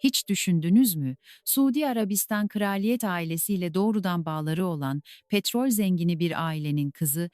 Hiç düşündünüz mü? Suudi Arabistan kraliyet ailesiyle doğrudan bağları olan petrol zengini bir ailenin kızı,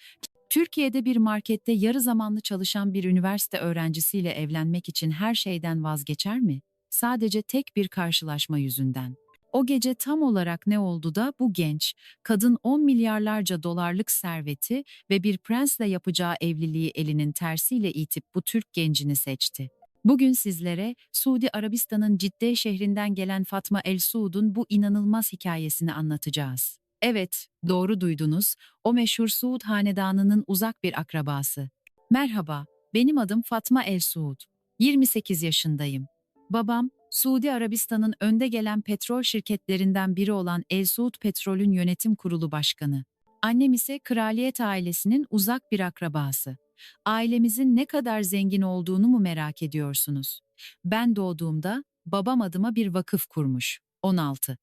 Türkiye'de bir markette yarı zamanlı çalışan bir üniversite öğrencisiyle evlenmek için her şeyden vazgeçer mi? Sadece tek bir karşılaşma yüzünden. O gece tam olarak ne oldu da bu genç, kadın 10 milyarlarca dolarlık serveti ve bir prensle yapacağı evliliği elinin tersiyle itip bu Türk gencini seçti. Bugün sizlere Suudi Arabistan'ın Cidde şehrinden gelen Fatma El Suud'un bu inanılmaz hikayesini anlatacağız. Evet, doğru duydunuz. O meşhur Suud hanedanının uzak bir akrabası. Merhaba, benim adım Fatma El Suud. 28 yaşındayım. Babam, Suudi Arabistan'ın önde gelen petrol şirketlerinden biri olan El Suud Petrol'ün yönetim kurulu başkanı. Annem ise kraliyet ailesinin uzak bir akrabası. Ailemizin ne kadar zengin olduğunu mu merak ediyorsunuz? Ben doğduğumda babam adıma bir vakıf kurmuş. 16.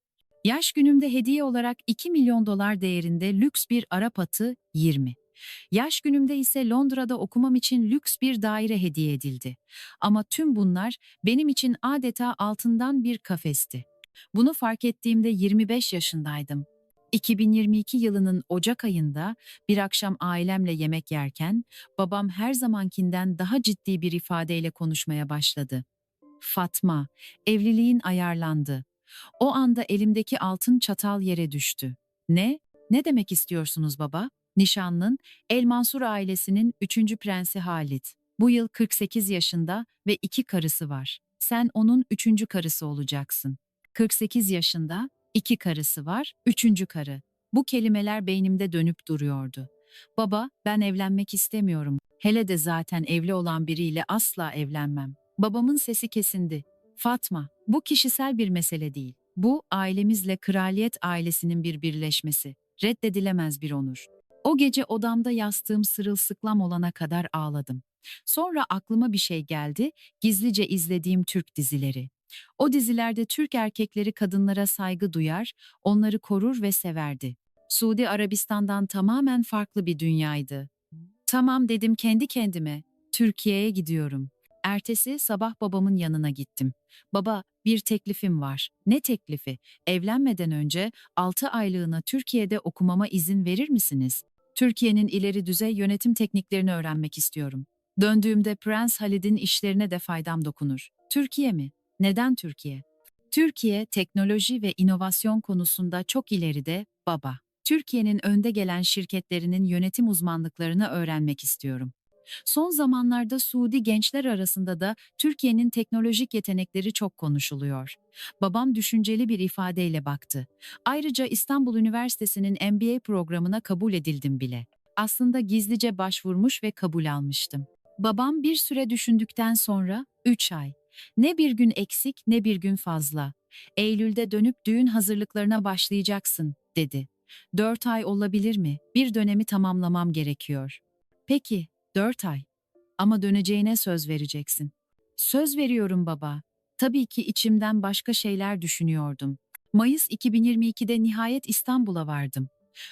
Yaş günümde hediye olarak 2 milyon dolar değerinde lüks bir Arap atı 20. Yaş günümde ise Londra'da okumam için lüks bir daire hediye edildi. Ama tüm bunlar benim için adeta altından bir kafesti. Bunu fark ettiğimde 25 yaşındaydım. 2022 yılının Ocak ayında bir akşam ailemle yemek yerken babam her zamankinden daha ciddi bir ifadeyle konuşmaya başladı. Fatma, evliliğin ayarlandı. O anda elimdeki altın çatal yere düştü. Ne? Ne demek istiyorsunuz baba? Nişanlın, El Mansur ailesinin üçüncü prensi Halit. Bu yıl 48 yaşında ve iki karısı var. Sen onun üçüncü karısı olacaksın. 48 yaşında, iki karısı var, üçüncü karı. Bu kelimeler beynimde dönüp duruyordu. Baba, ben evlenmek istemiyorum. Hele de zaten evli olan biriyle asla evlenmem. Babamın sesi kesindi. Fatma, bu kişisel bir mesele değil. Bu ailemizle kraliyet ailesinin bir birleşmesi. Reddedilemez bir onur. O gece odamda yastığım sırılsıklam olana kadar ağladım. Sonra aklıma bir şey geldi, gizlice izlediğim Türk dizileri. O dizilerde Türk erkekleri kadınlara saygı duyar, onları korur ve severdi. Suudi Arabistan'dan tamamen farklı bir dünyaydı. Tamam dedim kendi kendime. Türkiye'ye gidiyorum. Ertesi sabah babamın yanına gittim. Baba, bir teklifim var. Ne teklifi? Evlenmeden önce 6 aylığına Türkiye'de okumama izin verir misiniz? Türkiye'nin ileri düzey yönetim tekniklerini öğrenmek istiyorum. Döndüğümde Prens Halid'in işlerine de faydam dokunur. Türkiye mi? Neden Türkiye? Türkiye teknoloji ve inovasyon konusunda çok ileride baba. Türkiye'nin önde gelen şirketlerinin yönetim uzmanlıklarını öğrenmek istiyorum. Son zamanlarda Suudi gençler arasında da Türkiye'nin teknolojik yetenekleri çok konuşuluyor. Babam düşünceli bir ifadeyle baktı. Ayrıca İstanbul Üniversitesi'nin MBA programına kabul edildim bile. Aslında gizlice başvurmuş ve kabul almıştım. Babam bir süre düşündükten sonra 3 ay. Ne bir gün eksik ne bir gün fazla. Eylül'de dönüp düğün hazırlıklarına başlayacaksın, dedi. Dört ay olabilir mi? Bir dönemi tamamlamam gerekiyor. Peki, dört ay. Ama döneceğine söz vereceksin. Söz veriyorum baba. Tabii ki içimden başka şeyler düşünüyordum. Mayıs 2022'de nihayet İstanbul'a vardım.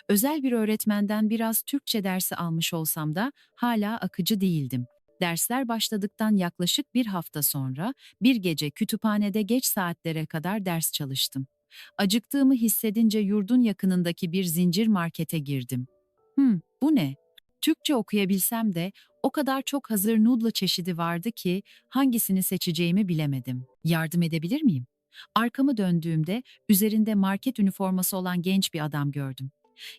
Özel bir öğretmenden biraz Türkçe dersi almış olsam da hala akıcı değildim. Dersler başladıktan yaklaşık bir hafta sonra bir gece kütüphanede geç saatlere kadar ders çalıştım. Acıktığımı hissedince yurdun yakınındaki bir zincir markete girdim. Hmm, bu ne? Türkçe okuyabilsem de o kadar çok hazır noodle çeşidi vardı ki hangisini seçeceğimi bilemedim. Yardım edebilir miyim? Arkamı döndüğümde üzerinde market üniforması olan genç bir adam gördüm.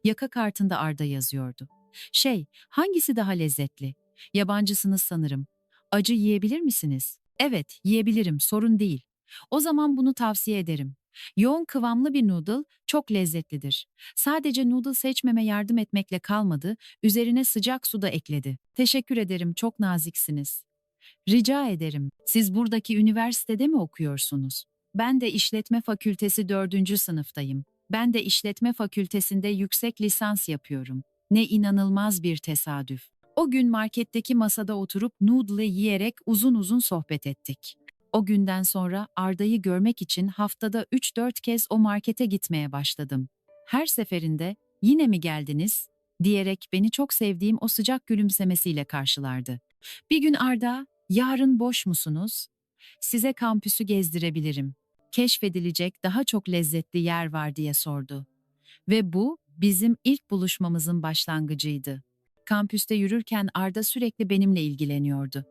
Yaka kartında Arda yazıyordu. Şey, hangisi daha lezzetli? Yabancısınız sanırım. Acı yiyebilir misiniz? Evet, yiyebilirim, sorun değil. O zaman bunu tavsiye ederim. Yoğun kıvamlı bir noodle çok lezzetlidir. Sadece noodle seçmeme yardım etmekle kalmadı, üzerine sıcak su da ekledi. Teşekkür ederim, çok naziksiniz. Rica ederim. Siz buradaki üniversitede mi okuyorsunuz? Ben de işletme fakültesi dördüncü sınıftayım. Ben de işletme fakültesinde yüksek lisans yapıyorum. Ne inanılmaz bir tesadüf. O gün marketteki masada oturup noodle yiyerek uzun uzun sohbet ettik. O günden sonra Arda'yı görmek için haftada 3-4 kez o markete gitmeye başladım. Her seferinde yine mi geldiniz diyerek beni çok sevdiğim o sıcak gülümsemesiyle karşılardı. Bir gün Arda, yarın boş musunuz? Size kampüsü gezdirebilirim. keşfedilecek daha çok lezzetli yer var diye sordu. Ve bu bizim ilk buluşmamızın başlangıcıydı. Kampüste yürürken Arda sürekli benimle ilgileniyordu.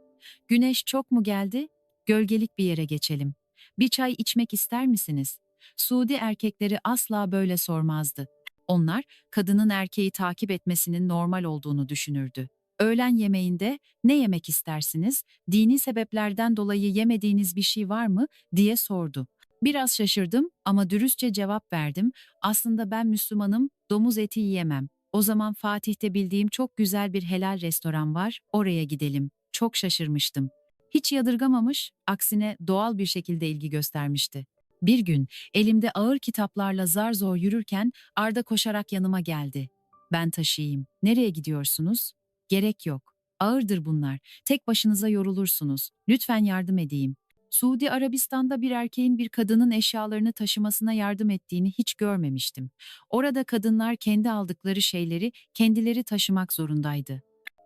Güneş çok mu geldi? Gölgelik bir yere geçelim. Bir çay içmek ister misiniz? Suudi erkekleri asla böyle sormazdı. Onlar kadının erkeği takip etmesinin normal olduğunu düşünürdü. Öğlen yemeğinde ne yemek istersiniz? Dini sebeplerden dolayı yemediğiniz bir şey var mı? diye sordu. Biraz şaşırdım ama dürüstçe cevap verdim. Aslında ben Müslümanım, domuz eti yiyemem. O zaman Fatih'te bildiğim çok güzel bir helal restoran var, oraya gidelim. Çok şaşırmıştım. Hiç yadırgamamış, aksine doğal bir şekilde ilgi göstermişti. Bir gün elimde ağır kitaplarla zar zor yürürken Arda koşarak yanıma geldi. Ben taşıyayım. Nereye gidiyorsunuz? Gerek yok. Ağırdır bunlar. Tek başınıza yorulursunuz. Lütfen yardım edeyim. Suudi Arabistan'da bir erkeğin bir kadının eşyalarını taşımasına yardım ettiğini hiç görmemiştim. Orada kadınlar kendi aldıkları şeyleri kendileri taşımak zorundaydı.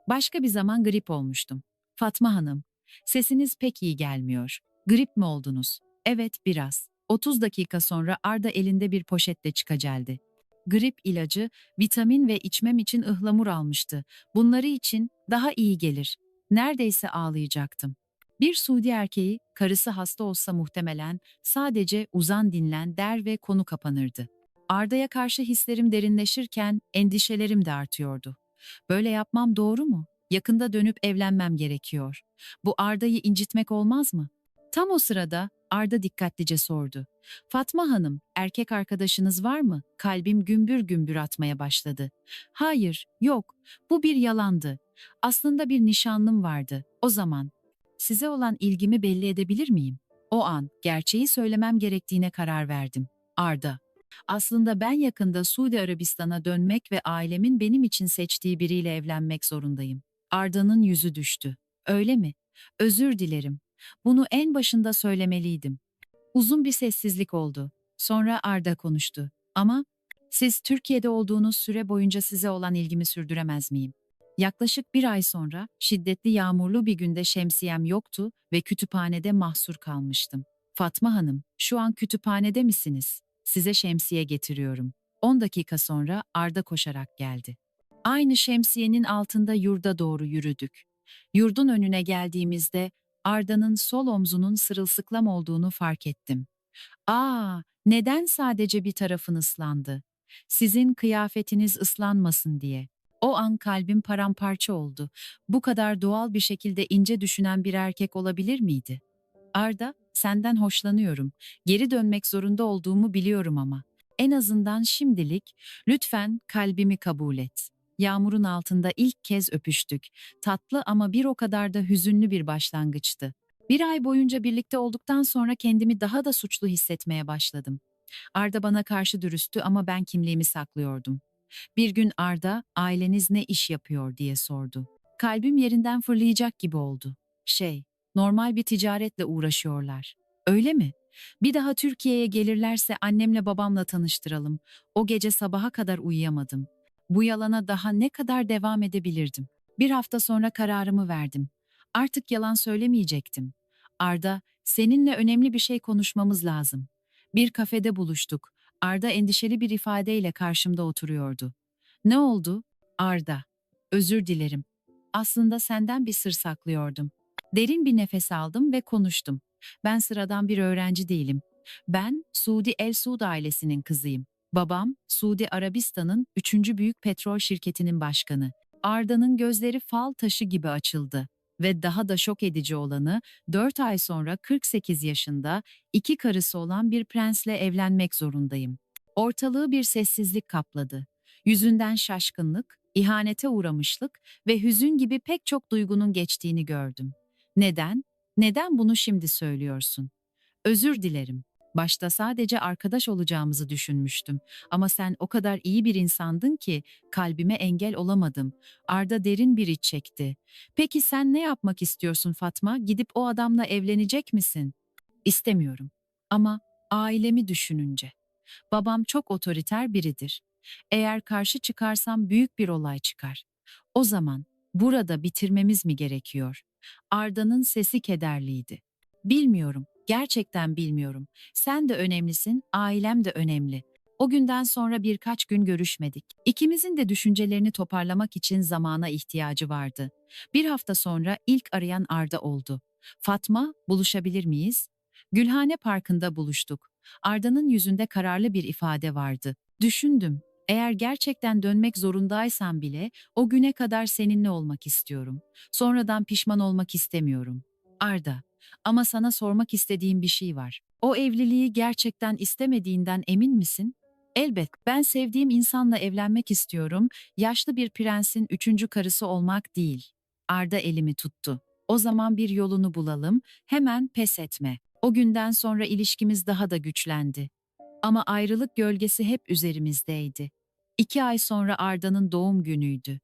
Başka bir zaman grip olmuştum. Fatma Hanım, sesiniz pek iyi gelmiyor. Grip mi oldunuz? Evet, biraz. 30 dakika sonra Arda elinde bir poşetle çıkaceldi. Grip ilacı, vitamin ve içmem için ıhlamur almıştı. Bunları için daha iyi gelir. Neredeyse ağlayacaktım. Bir Suudi erkeği, karısı hasta olsa muhtemelen sadece uzan dinlen der ve konu kapanırdı. Arda'ya karşı hislerim derinleşirken endişelerim de artıyordu. Böyle yapmam doğru mu? Yakında dönüp evlenmem gerekiyor. Bu Arda'yı incitmek olmaz mı? Tam o sırada Arda dikkatlice sordu. Fatma Hanım, erkek arkadaşınız var mı? Kalbim gümbür gümbür atmaya başladı. Hayır, yok. Bu bir yalandı. Aslında bir nişanlım vardı. O zaman. Size olan ilgimi belli edebilir miyim? O an gerçeği söylemem gerektiğine karar verdim. Arda. Aslında ben yakında Suudi Arabistan'a dönmek ve ailemin benim için seçtiği biriyle evlenmek zorundayım. Arda'nın yüzü düştü. Öyle mi? Özür dilerim. Bunu en başında söylemeliydim. Uzun bir sessizlik oldu. Sonra Arda konuştu. Ama siz Türkiye'de olduğunuz süre boyunca size olan ilgimi sürdüremez miyim? Yaklaşık bir ay sonra şiddetli yağmurlu bir günde şemsiyem yoktu ve kütüphanede mahsur kalmıştım. Fatma Hanım, şu an kütüphanede misiniz? Size şemsiye getiriyorum. 10 dakika sonra Arda koşarak geldi. Aynı şemsiyenin altında yurda doğru yürüdük. Yurdun önüne geldiğimizde Arda'nın sol omzunun sırılsıklam olduğunu fark ettim. Aa, neden sadece bir tarafın ıslandı? Sizin kıyafetiniz ıslanmasın diye. O an kalbim paramparça oldu. Bu kadar doğal bir şekilde ince düşünen bir erkek olabilir miydi? Arda, senden hoşlanıyorum. Geri dönmek zorunda olduğumu biliyorum ama. En azından şimdilik lütfen kalbimi kabul et. Yağmurun altında ilk kez öpüştük. Tatlı ama bir o kadar da hüzünlü bir başlangıçtı. Bir ay boyunca birlikte olduktan sonra kendimi daha da suçlu hissetmeye başladım. Arda bana karşı dürüsttü ama ben kimliğimi saklıyordum. Bir gün Arda, aileniz ne iş yapıyor diye sordu. Kalbim yerinden fırlayacak gibi oldu. Şey, normal bir ticaretle uğraşıyorlar. Öyle mi? Bir daha Türkiye'ye gelirlerse annemle babamla tanıştıralım. O gece sabaha kadar uyuyamadım. Bu yalana daha ne kadar devam edebilirdim? Bir hafta sonra kararımı verdim. Artık yalan söylemeyecektim. Arda, seninle önemli bir şey konuşmamız lazım. Bir kafede buluştuk. Arda endişeli bir ifadeyle karşımda oturuyordu. Ne oldu? Arda. Özür dilerim. Aslında senden bir sır saklıyordum. Derin bir nefes aldım ve konuştum. Ben sıradan bir öğrenci değilim. Ben Suudi El Suud ailesinin kızıyım. Babam Suudi Arabistan'ın üçüncü büyük petrol şirketinin başkanı. Arda'nın gözleri fal taşı gibi açıldı. Ve daha da şok edici olanı 4 ay sonra 48 yaşında iki karısı olan bir prensle evlenmek zorundayım. Ortalığı bir sessizlik kapladı. Yüzünden şaşkınlık, ihanete uğramışlık ve hüzün gibi pek çok duygunun geçtiğini gördüm. Neden? Neden bunu şimdi söylüyorsun? Özür dilerim. Başta sadece arkadaş olacağımızı düşünmüştüm ama sen o kadar iyi bir insandın ki kalbime engel olamadım. Arda derin bir iç çekti. Peki sen ne yapmak istiyorsun Fatma? Gidip o adamla evlenecek misin? İstemiyorum. Ama ailemi düşününce. Babam çok otoriter biridir. Eğer karşı çıkarsam büyük bir olay çıkar. O zaman burada bitirmemiz mi gerekiyor? Arda'nın sesi kederliydi. Bilmiyorum. Gerçekten bilmiyorum. Sen de önemlisin, ailem de önemli. O günden sonra birkaç gün görüşmedik. İkimizin de düşüncelerini toparlamak için zamana ihtiyacı vardı. Bir hafta sonra ilk arayan Arda oldu. Fatma, buluşabilir miyiz? Gülhane Parkı'nda buluştuk. Arda'nın yüzünde kararlı bir ifade vardı. Düşündüm. Eğer gerçekten dönmek zorundaysam bile o güne kadar seninle olmak istiyorum. Sonradan pişman olmak istemiyorum. Arda, ama sana sormak istediğim bir şey var. O evliliği gerçekten istemediğinden emin misin? Elbet, ben sevdiğim insanla evlenmek istiyorum, yaşlı bir prensin üçüncü karısı olmak değil. Arda elimi tuttu. O zaman bir yolunu bulalım, hemen pes etme. O günden sonra ilişkimiz daha da güçlendi. Ama ayrılık gölgesi hep üzerimizdeydi. İki ay sonra Arda'nın doğum günüydü.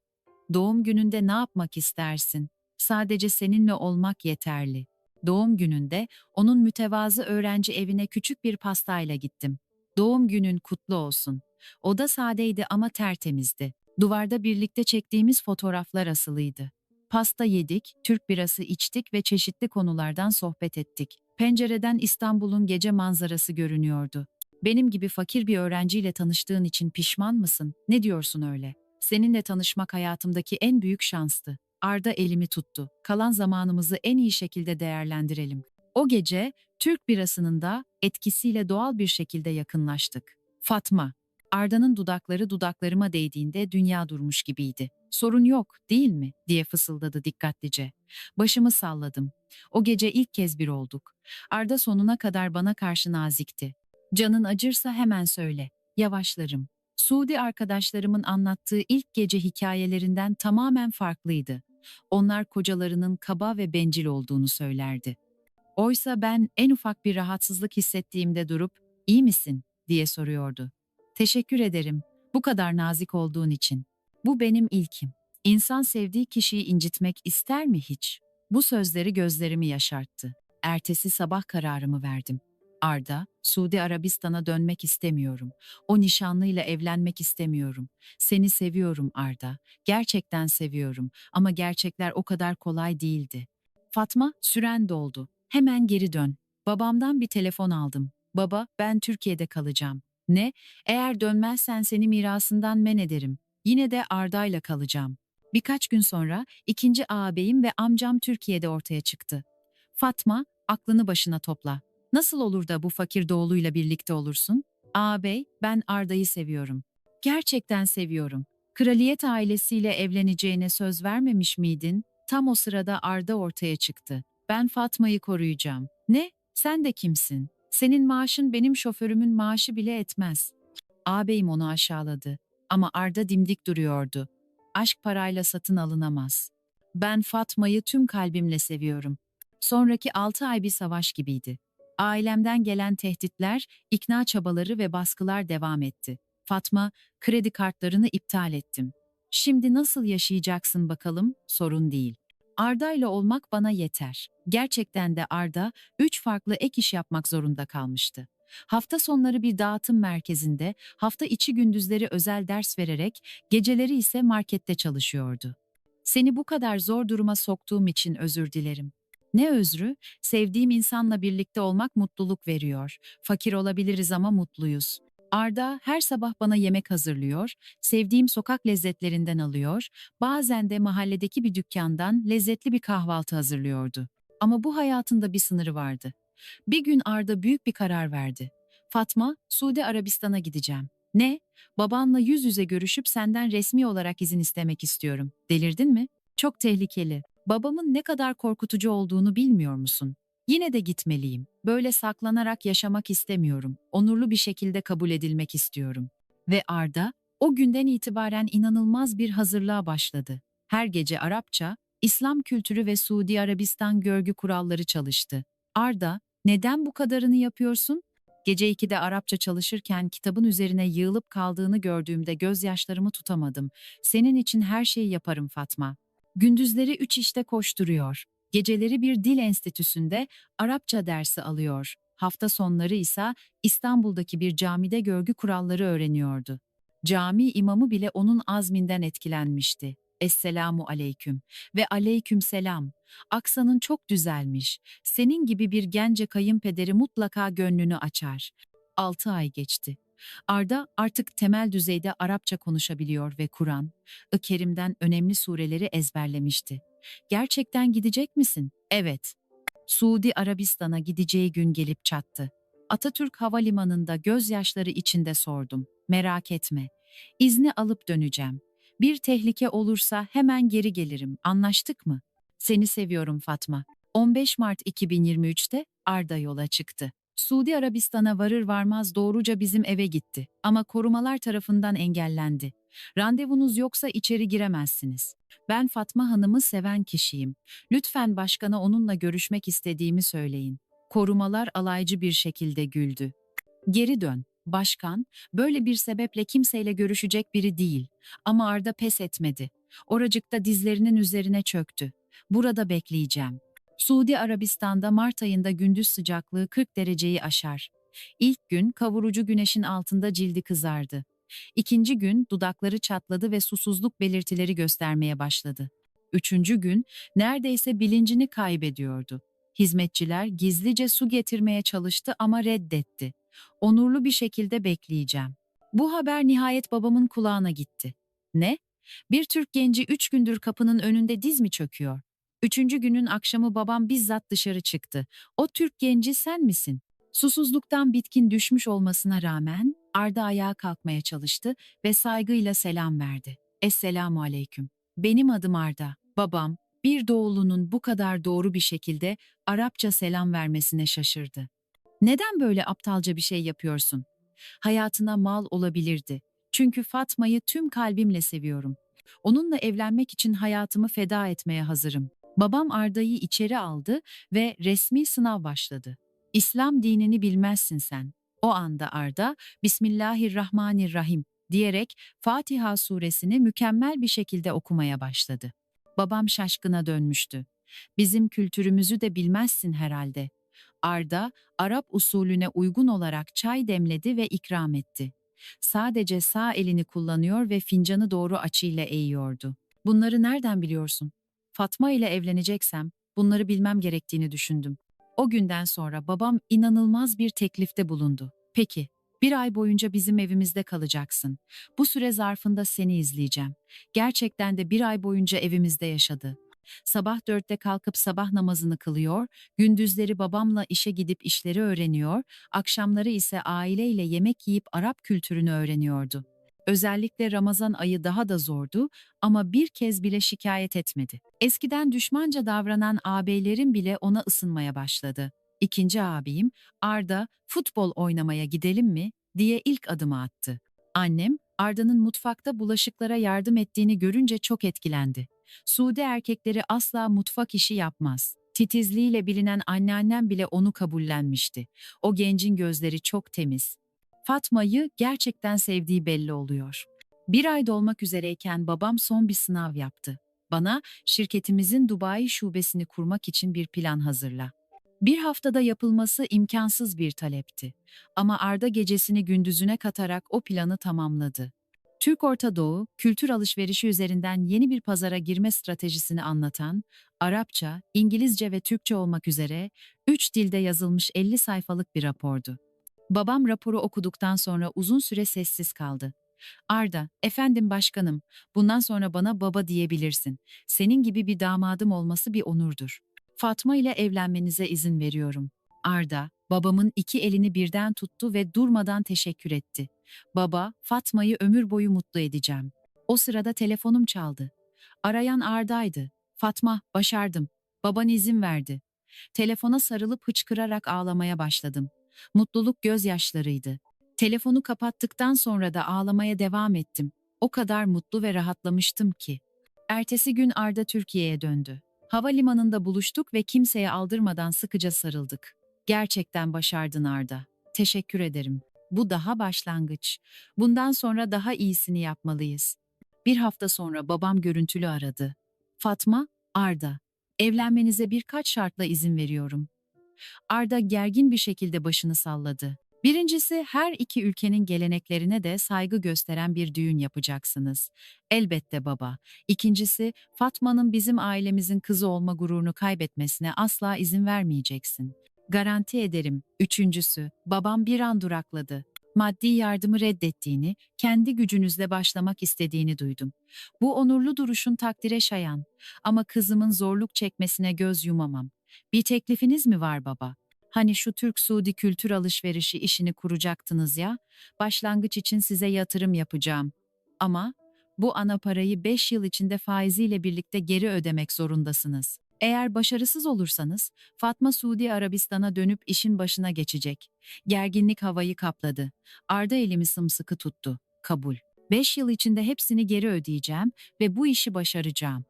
Doğum gününde ne yapmak istersin? Sadece seninle olmak yeterli. Doğum gününde onun mütevazı öğrenci evine küçük bir pastayla gittim. Doğum günün kutlu olsun. Oda sadeydi ama tertemizdi. Duvarda birlikte çektiğimiz fotoğraflar asılıydı. Pasta yedik, Türk birası içtik ve çeşitli konulardan sohbet ettik. Pencereden İstanbul'un gece manzarası görünüyordu. Benim gibi fakir bir öğrenciyle tanıştığın için pişman mısın? Ne diyorsun öyle? Seninle tanışmak hayatımdaki en büyük şanstı. Arda elimi tuttu. Kalan zamanımızı en iyi şekilde değerlendirelim. O gece Türk birasının da etkisiyle doğal bir şekilde yakınlaştık. Fatma, Arda'nın dudakları dudaklarıma değdiğinde dünya durmuş gibiydi. Sorun yok, değil mi? diye fısıldadı dikkatlice. Başımı salladım. O gece ilk kez bir olduk. Arda sonuna kadar bana karşı nazikti. Canın acırsa hemen söyle. Yavaşlarım. Suudi arkadaşlarımın anlattığı ilk gece hikayelerinden tamamen farklıydı. Onlar kocalarının kaba ve bencil olduğunu söylerdi. Oysa ben en ufak bir rahatsızlık hissettiğimde durup "İyi misin?" diye soruyordu. Teşekkür ederim. Bu kadar nazik olduğun için. Bu benim ilkim. İnsan sevdiği kişiyi incitmek ister mi hiç? Bu sözleri gözlerimi yaşarttı. Ertesi sabah kararımı verdim. Arda, Suudi Arabistan'a dönmek istemiyorum. O nişanlıyla evlenmek istemiyorum. Seni seviyorum Arda. Gerçekten seviyorum ama gerçekler o kadar kolay değildi. Fatma, süren doldu. Hemen geri dön. Babamdan bir telefon aldım. Baba, ben Türkiye'de kalacağım. Ne? Eğer dönmezsen seni mirasından men ederim. Yine de Arda'yla kalacağım. Birkaç gün sonra ikinci ağabeyim ve amcam Türkiye'de ortaya çıktı. Fatma, aklını başına topla. Nasıl olur da bu fakir doğuluyla birlikte olursun? Ağabey, ben Arda'yı seviyorum. Gerçekten seviyorum. Kraliyet ailesiyle evleneceğine söz vermemiş miydin? Tam o sırada Arda ortaya çıktı. Ben Fatma'yı koruyacağım. Ne? Sen de kimsin? Senin maaşın benim şoförümün maaşı bile etmez. Ağabeyim onu aşağıladı. Ama Arda dimdik duruyordu. Aşk parayla satın alınamaz. Ben Fatma'yı tüm kalbimle seviyorum. Sonraki altı ay bir savaş gibiydi. Ailemden gelen tehditler, ikna çabaları ve baskılar devam etti. Fatma, kredi kartlarını iptal ettim. Şimdi nasıl yaşayacaksın bakalım? Sorun değil. Arda ile olmak bana yeter. Gerçekten de Arda, üç farklı ek iş yapmak zorunda kalmıştı. Hafta sonları bir dağıtım merkezinde, hafta içi gündüzleri özel ders vererek, geceleri ise markette çalışıyordu. Seni bu kadar zor duruma soktuğum için özür dilerim. Ne özrü? Sevdiğim insanla birlikte olmak mutluluk veriyor. Fakir olabiliriz ama mutluyuz. Arda her sabah bana yemek hazırlıyor, sevdiğim sokak lezzetlerinden alıyor, bazen de mahalledeki bir dükkandan lezzetli bir kahvaltı hazırlıyordu. Ama bu hayatında bir sınırı vardı. Bir gün Arda büyük bir karar verdi. Fatma, Suudi Arabistan'a gideceğim. Ne? Babanla yüz yüze görüşüp senden resmi olarak izin istemek istiyorum. Delirdin mi? Çok tehlikeli. Babamın ne kadar korkutucu olduğunu bilmiyor musun? Yine de gitmeliyim. Böyle saklanarak yaşamak istemiyorum. Onurlu bir şekilde kabul edilmek istiyorum. Ve Arda, o günden itibaren inanılmaz bir hazırlığa başladı. Her gece Arapça, İslam kültürü ve Suudi Arabistan görgü kuralları çalıştı. Arda, neden bu kadarını yapıyorsun? Gece 2'de Arapça çalışırken kitabın üzerine yığılıp kaldığını gördüğümde gözyaşlarımı tutamadım. Senin için her şeyi yaparım Fatma. Gündüzleri üç işte koşturuyor. Geceleri bir dil enstitüsünde Arapça dersi alıyor. Hafta sonları ise İstanbul'daki bir camide görgü kuralları öğreniyordu. Cami imamı bile onun azminden etkilenmişti. Esselamu aleyküm ve aleyküm selam. Aksanın çok düzelmiş. Senin gibi bir gence kayınpederi mutlaka gönlünü açar. 6 ay geçti. Arda artık temel düzeyde Arapça konuşabiliyor ve Kur'an-ı Kerim'den önemli sureleri ezberlemişti. Gerçekten gidecek misin? Evet. Suudi Arabistan'a gideceği gün gelip çattı. Atatürk Havalimanı'nda gözyaşları içinde sordum. Merak etme. İzni alıp döneceğim. Bir tehlike olursa hemen geri gelirim. Anlaştık mı? Seni seviyorum Fatma. 15 Mart 2023'te Arda yola çıktı. Suudi Arabistan'a varır varmaz doğruca bizim eve gitti ama korumalar tarafından engellendi. Randevunuz yoksa içeri giremezsiniz. Ben Fatma Hanım'ı seven kişiyim. Lütfen başkana onunla görüşmek istediğimi söyleyin. Korumalar alaycı bir şekilde güldü. Geri dön. Başkan, böyle bir sebeple kimseyle görüşecek biri değil. Ama Arda pes etmedi. Oracıkta dizlerinin üzerine çöktü. Burada bekleyeceğim. Suudi Arabistan'da Mart ayında gündüz sıcaklığı 40 dereceyi aşar. İlk gün kavurucu güneşin altında cildi kızardı. İkinci gün dudakları çatladı ve susuzluk belirtileri göstermeye başladı. Üçüncü gün neredeyse bilincini kaybediyordu. Hizmetçiler gizlice su getirmeye çalıştı ama reddetti. Onurlu bir şekilde bekleyeceğim. Bu haber nihayet babamın kulağına gitti. Ne? Bir Türk genci üç gündür kapının önünde diz mi çöküyor? Üçüncü günün akşamı babam bizzat dışarı çıktı. O Türk genci sen misin? Susuzluktan bitkin düşmüş olmasına rağmen Arda ayağa kalkmaya çalıştı ve saygıyla selam verdi. Esselamu aleyküm. Benim adım Arda. Babam, bir doğulunun bu kadar doğru bir şekilde Arapça selam vermesine şaşırdı. Neden böyle aptalca bir şey yapıyorsun? Hayatına mal olabilirdi. Çünkü Fatma'yı tüm kalbimle seviyorum. Onunla evlenmek için hayatımı feda etmeye hazırım. Babam Arda'yı içeri aldı ve resmi sınav başladı. İslam dinini bilmezsin sen. O anda Arda, Bismillahirrahmanirrahim diyerek Fatiha suresini mükemmel bir şekilde okumaya başladı. Babam şaşkına dönmüştü. Bizim kültürümüzü de bilmezsin herhalde. Arda, Arap usulüne uygun olarak çay demledi ve ikram etti. Sadece sağ elini kullanıyor ve fincanı doğru açıyla eğiyordu. Bunları nereden biliyorsun? Fatma ile evleneceksem bunları bilmem gerektiğini düşündüm. O günden sonra babam inanılmaz bir teklifte bulundu. Peki, bir ay boyunca bizim evimizde kalacaksın. Bu süre zarfında seni izleyeceğim. Gerçekten de bir ay boyunca evimizde yaşadı. Sabah dörtte kalkıp sabah namazını kılıyor, gündüzleri babamla işe gidip işleri öğreniyor, akşamları ise aileyle yemek yiyip Arap kültürünü öğreniyordu. Özellikle Ramazan ayı daha da zordu ama bir kez bile şikayet etmedi. Eskiden düşmanca davranan ağabeylerim bile ona ısınmaya başladı. İkinci abim, Arda, futbol oynamaya gidelim mi diye ilk adımı attı. Annem, Arda'nın mutfakta bulaşıklara yardım ettiğini görünce çok etkilendi. Suudi erkekleri asla mutfak işi yapmaz. Titizliğiyle bilinen anneannem bile onu kabullenmişti. O gencin gözleri çok temiz. Fatma'yı gerçekten sevdiği belli oluyor. Bir ay dolmak üzereyken babam son bir sınav yaptı. Bana şirketimizin Dubai şubesini kurmak için bir plan hazırla. Bir haftada yapılması imkansız bir talepti. Ama Arda gecesini gündüzüne katarak o planı tamamladı. Türk Orta Doğu, kültür alışverişi üzerinden yeni bir pazara girme stratejisini anlatan, Arapça, İngilizce ve Türkçe olmak üzere üç dilde yazılmış 50 sayfalık bir rapordu. Babam raporu okuduktan sonra uzun süre sessiz kaldı. Arda, efendim başkanım, bundan sonra bana baba diyebilirsin. Senin gibi bir damadım olması bir onurdur. Fatma ile evlenmenize izin veriyorum. Arda, babamın iki elini birden tuttu ve durmadan teşekkür etti. Baba, Fatma'yı ömür boyu mutlu edeceğim. O sırada telefonum çaldı. Arayan Arda'ydı. Fatma, başardım. Baban izin verdi. Telefona sarılıp hıçkırarak ağlamaya başladım. Mutluluk gözyaşlarıydı. Telefonu kapattıktan sonra da ağlamaya devam ettim. O kadar mutlu ve rahatlamıştım ki. Ertesi gün Arda Türkiye'ye döndü. Havalimanında buluştuk ve kimseye aldırmadan sıkıca sarıldık. Gerçekten başardın Arda. Teşekkür ederim. Bu daha başlangıç. Bundan sonra daha iyisini yapmalıyız. Bir hafta sonra babam görüntülü aradı. Fatma, Arda, evlenmenize birkaç şartla izin veriyorum. Arda gergin bir şekilde başını salladı. Birincisi her iki ülkenin geleneklerine de saygı gösteren bir düğün yapacaksınız. Elbette baba. İkincisi Fatma'nın bizim ailemizin kızı olma gururunu kaybetmesine asla izin vermeyeceksin. Garanti ederim. Üçüncüsü, babam bir an durakladı. Maddi yardımı reddettiğini, kendi gücünüzle başlamak istediğini duydum. Bu onurlu duruşun takdire şayan. Ama kızımın zorluk çekmesine göz yumamam. Bir teklifiniz mi var baba? Hani şu Türk-Suudi kültür alışverişi işini kuracaktınız ya, başlangıç için size yatırım yapacağım. Ama bu ana parayı 5 yıl içinde faiziyle birlikte geri ödemek zorundasınız. Eğer başarısız olursanız Fatma Suudi Arabistan'a dönüp işin başına geçecek. Gerginlik havayı kapladı. Arda elimi sımsıkı tuttu. Kabul. 5 yıl içinde hepsini geri ödeyeceğim ve bu işi başaracağım.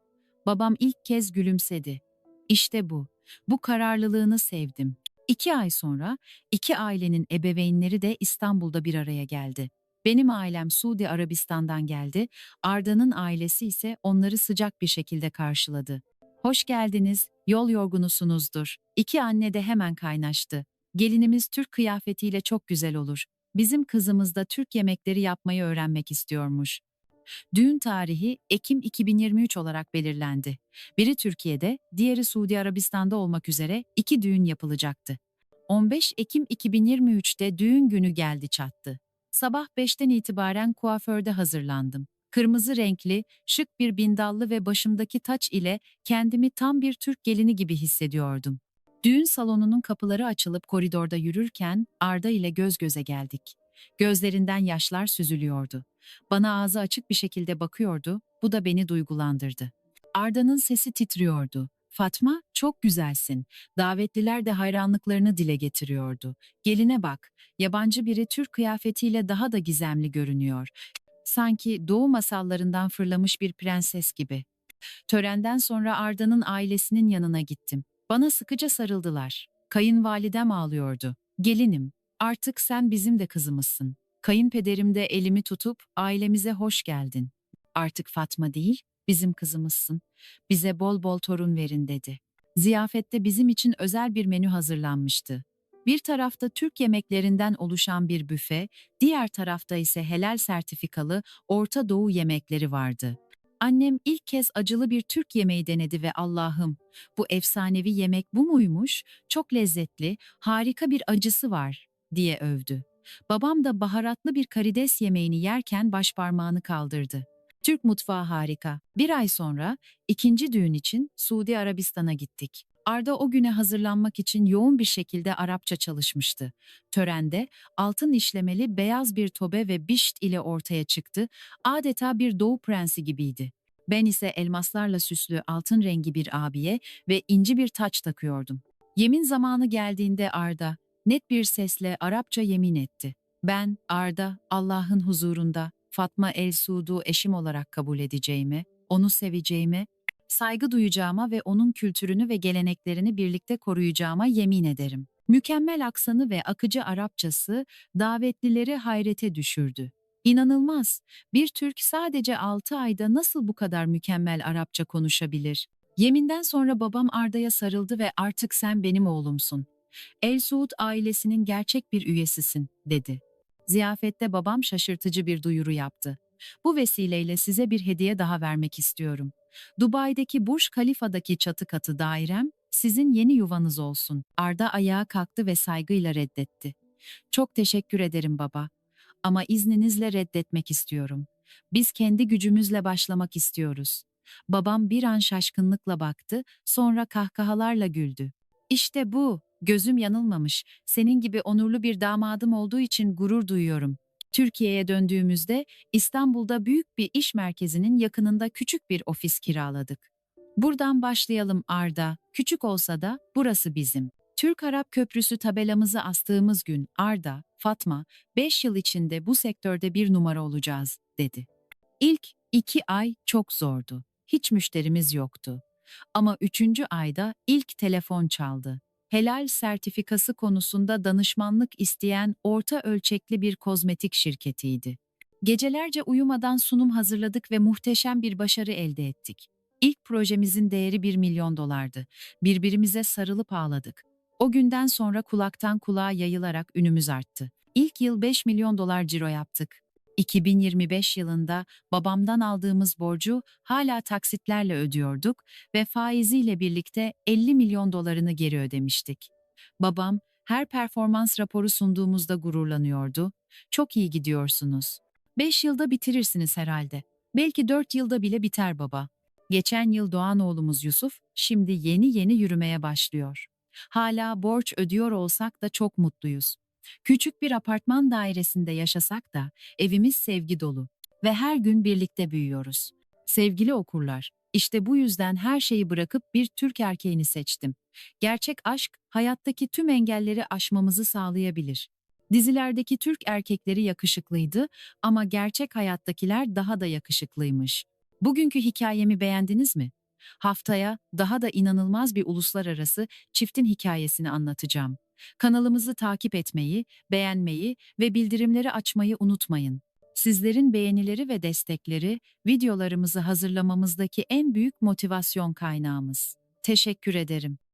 Babam ilk kez gülümsedi. İşte bu. Bu kararlılığını sevdim. İki ay sonra iki ailenin ebeveynleri de İstanbul'da bir araya geldi. Benim ailem Suudi Arabistan'dan geldi, Arda'nın ailesi ise onları sıcak bir şekilde karşıladı. Hoş geldiniz, yol yorgunusunuzdur. İki anne de hemen kaynaştı. Gelinimiz Türk kıyafetiyle çok güzel olur. Bizim kızımız da Türk yemekleri yapmayı öğrenmek istiyormuş. Düğün tarihi Ekim 2023 olarak belirlendi. Biri Türkiye'de, diğeri Suudi Arabistan'da olmak üzere iki düğün yapılacaktı. 15 Ekim 2023'te düğün günü geldi çattı. Sabah 5'ten itibaren kuaförde hazırlandım. Kırmızı renkli, şık bir bindallı ve başımdaki taç ile kendimi tam bir Türk gelini gibi hissediyordum. Düğün salonunun kapıları açılıp koridorda yürürken Arda ile göz göze geldik. Gözlerinden yaşlar süzülüyordu. Bana ağzı açık bir şekilde bakıyordu, bu da beni duygulandırdı. Arda'nın sesi titriyordu. Fatma, çok güzelsin. Davetliler de hayranlıklarını dile getiriyordu. Geline bak, yabancı biri Türk kıyafetiyle daha da gizemli görünüyor. Sanki doğu masallarından fırlamış bir prenses gibi. Törenden sonra Arda'nın ailesinin yanına gittim. Bana sıkıca sarıldılar. Kayınvalidem ağlıyordu. Gelinim, artık sen bizim de kızımızsın. Kayınpederim de elimi tutup ailemize hoş geldin. Artık Fatma değil, bizim kızımızsın. Bize bol bol torun verin dedi. Ziyafette bizim için özel bir menü hazırlanmıştı. Bir tarafta Türk yemeklerinden oluşan bir büfe, diğer tarafta ise helal sertifikalı Orta Doğu yemekleri vardı. Annem ilk kez acılı bir Türk yemeği denedi ve Allah'ım bu efsanevi yemek bu muymuş? Çok lezzetli, harika bir acısı var diye övdü. Babam da baharatlı bir karides yemeğini yerken başparmağını kaldırdı. Türk mutfağı harika. Bir ay sonra ikinci düğün için Suudi Arabistan'a gittik. Arda o güne hazırlanmak için yoğun bir şekilde Arapça çalışmıştı. Törende altın işlemeli beyaz bir tobe ve bişt ile ortaya çıktı, adeta bir doğu prensi gibiydi. Ben ise elmaslarla süslü altın rengi bir abiye ve inci bir taç takıyordum. Yemin zamanı geldiğinde Arda net bir sesle Arapça yemin etti. Ben Arda Allah'ın huzurunda Fatma El Suud'u eşim olarak kabul edeceğime, onu seveceğime, saygı duyacağıma ve onun kültürünü ve geleneklerini birlikte koruyacağıma yemin ederim. Mükemmel aksanı ve akıcı Arapçası davetlileri hayrete düşürdü. İnanılmaz. Bir Türk sadece 6 ayda nasıl bu kadar mükemmel Arapça konuşabilir? Yeminden sonra babam Arda'ya sarıldı ve artık sen benim oğlumsun. El Suud ailesinin gerçek bir üyesisin, dedi. Ziyafette babam şaşırtıcı bir duyuru yaptı. Bu vesileyle size bir hediye daha vermek istiyorum. Dubai'deki Burj Khalifa'daki çatı katı dairem sizin yeni yuvanız olsun. Arda ayağa kalktı ve saygıyla reddetti. Çok teşekkür ederim baba. Ama izninizle reddetmek istiyorum. Biz kendi gücümüzle başlamak istiyoruz. Babam bir an şaşkınlıkla baktı, sonra kahkahalarla güldü. İşte bu, gözüm yanılmamış. Senin gibi onurlu bir damadım olduğu için gurur duyuyorum. Türkiye'ye döndüğümüzde İstanbul'da büyük bir iş merkezinin yakınında küçük bir ofis kiraladık. Buradan başlayalım Arda. Küçük olsa da burası bizim. Türk-Arap Köprüsü tabelamızı astığımız gün Arda, Fatma, 5 yıl içinde bu sektörde bir numara olacağız, dedi. İlk iki ay çok zordu. Hiç müşterimiz yoktu. Ama üçüncü ayda ilk telefon çaldı. Helal sertifikası konusunda danışmanlık isteyen orta ölçekli bir kozmetik şirketiydi. Gecelerce uyumadan sunum hazırladık ve muhteşem bir başarı elde ettik. İlk projemizin değeri 1 milyon dolardı. Birbirimize sarılıp ağladık. O günden sonra kulaktan kulağa yayılarak ünümüz arttı. İlk yıl 5 milyon dolar ciro yaptık. 2025 yılında babamdan aldığımız borcu hala taksitlerle ödüyorduk ve faiziyle birlikte 50 milyon dolarını geri ödemiştik. Babam her performans raporu sunduğumuzda gururlanıyordu. Çok iyi gidiyorsunuz. 5 yılda bitirirsiniz herhalde. Belki 4 yılda bile biter baba. Geçen yıl doğan oğlumuz Yusuf, şimdi yeni yeni yürümeye başlıyor. Hala borç ödüyor olsak da çok mutluyuz. Küçük bir apartman dairesinde yaşasak da evimiz sevgi dolu ve her gün birlikte büyüyoruz. Sevgili okurlar, işte bu yüzden her şeyi bırakıp bir Türk erkeğini seçtim. Gerçek aşk hayattaki tüm engelleri aşmamızı sağlayabilir. Dizilerdeki Türk erkekleri yakışıklıydı ama gerçek hayattakiler daha da yakışıklıymış. Bugünkü hikayemi beğendiniz mi? Haftaya daha da inanılmaz bir uluslararası çiftin hikayesini anlatacağım. Kanalımızı takip etmeyi, beğenmeyi ve bildirimleri açmayı unutmayın. Sizlerin beğenileri ve destekleri videolarımızı hazırlamamızdaki en büyük motivasyon kaynağımız. Teşekkür ederim.